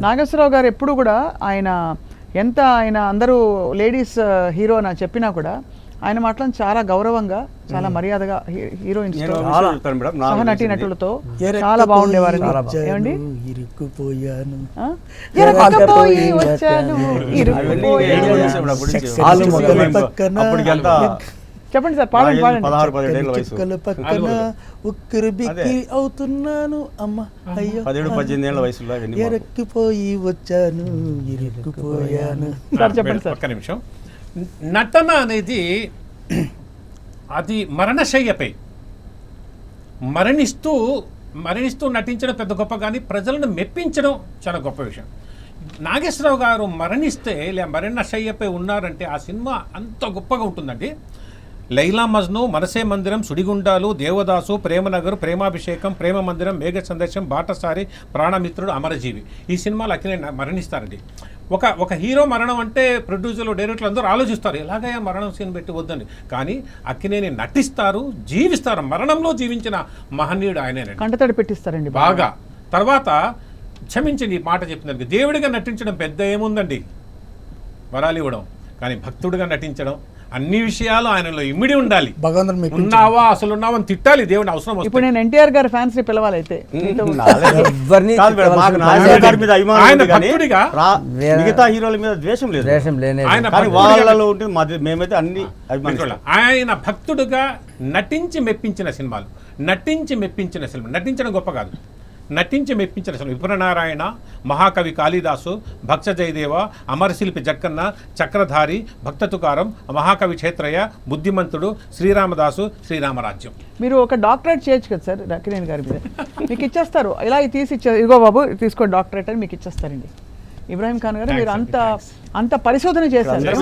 నాగేశ్వరరావు గారు ఎప్పుడు కూడా ఆయన ఎంత ఆయన అందరూ లేడీస్ హీరో అని చెప్పినా కూడా ఆయన మాత్రం చాలా గౌరవంగా చాలా మర్యాదగా హీరోయిన్స్ నటీ నటులతో చాలా బాగుండేవారండి ఏమండి? ఇరుక్కుపోయాను. ఆ? ఎరక్కపోయి వచ్చాను. చెప్పండి సార్ పాడండి పాడండి. పదహారు పదిహేడు వయసు. చుక్కల పక్కన ఉక్కిరి బిక్కిరి అవుతున్నాను. అమ్మ అయ్యో. పదిహేడు పద్దెనిమిది ఏళ్ళ వయసులో. ఎరక్కిపోయి వచ్చాను ఇరుక్కుపోయాను. సార్ చెప్పండి సార్. ఒక్క నిమిషం. నటన అనేది అది మరణశయ్యపై మరణిస్తూ మరణిస్తూ నటించడం పెద్ద గొప్ప కానీ ప్రజలను మెప్పించడం చాలా గొప్ప విషయం. నాగేశ్వరరావు గారు మరణిస్తే లే మరణశయ్యపై ఉన్నారంటే ఆ సినిమా అంత గొప్పగా ఉంటుందండి. లైలా మజ్ను మనసే మందిరం సుడిగుండాలు దేవదాసు ప్రేమనగర్ ప్రేమాభిషేకం ప్రేమ మందిరం మేఘ సందేశం బాటసారి ప్రాణమిత్రుడు అమరజీవి. ఈ సినిమాలు అక్కినే మరణిస్తారండి. ఒక ఒక హీరో మరణం అంటే ప్రొడ్యూసర్లు డైరెక్టర్లు అందరూ ఆలోచిస్తారు ఎలాగయ్యా మరణం సీన్ పెట్టి వద్దని. కానీ అక్కినేని నటిస్తారు జీవిస్తారు. మరణంలో జీవించిన మహనీయుడు ఆయనేనండి. కంటతడి పెట్టిస్తారండి బాగా. తర్వాత క్షమించండి ఈ మాట చెప్పినందుకు దేవుడిగా నటించడం పెద్ద ఏముందండి? వరాలు ఇవ్వడం. కానీ భక్తుడిగా నటించడం అన్ని విషయాలు ఆయనలో ఇమిడి ఉండాలి. భగవంతుడు ఉన్నావా అసలు ఉన్నావా అని తిట్టాలి దేవుని అవసరం ఇప్పుడు నేను ఎన్టీఆర్ గారి ఫ్యాన్స్ని వేరే- మిగతా హీరోల మీద ద్వేషం లేదు. ద్వేషం లేనే ఆయన కానీ భక్తుడిగా వాళ్ళలో ఉంటుంది మాది మేమైతే అన్ని. ఆయన భక్తుడుగా నటించి మెప్పించిన సినిమాలు నటించి మెప్పించిన సినిమా నటించడం గొప్ప కాదు. నటించి మెప్పించిన సినిమా విప్రనారాయణ మహాకవి కాళిదాసు భక్త జయదేవ అమరశిల్పి జక్కన్న చక్రధారి భక్త తుకారం మహాకవి క్షేత్రయ్య బుద్ధిమంతుడు శ్రీరామదాసు శ్రీరామరాజ్యం. మీరు ఒక డాక్టరేట్ చేయొచ్చు కదా సార్ రకినేని గారి మీద. మీకు ఇచ్చేస్తారు. ఇలా తీసి ఇచ్చే ఇదిగో బాబు తీసుకో డాక్టరేట్ అని మీకు ఇచ్చేస్తారండి. ఇబ్రాహిం ఖాన్ గారు మీరు అంత అంత పరిశోధన చేశారు. అందరం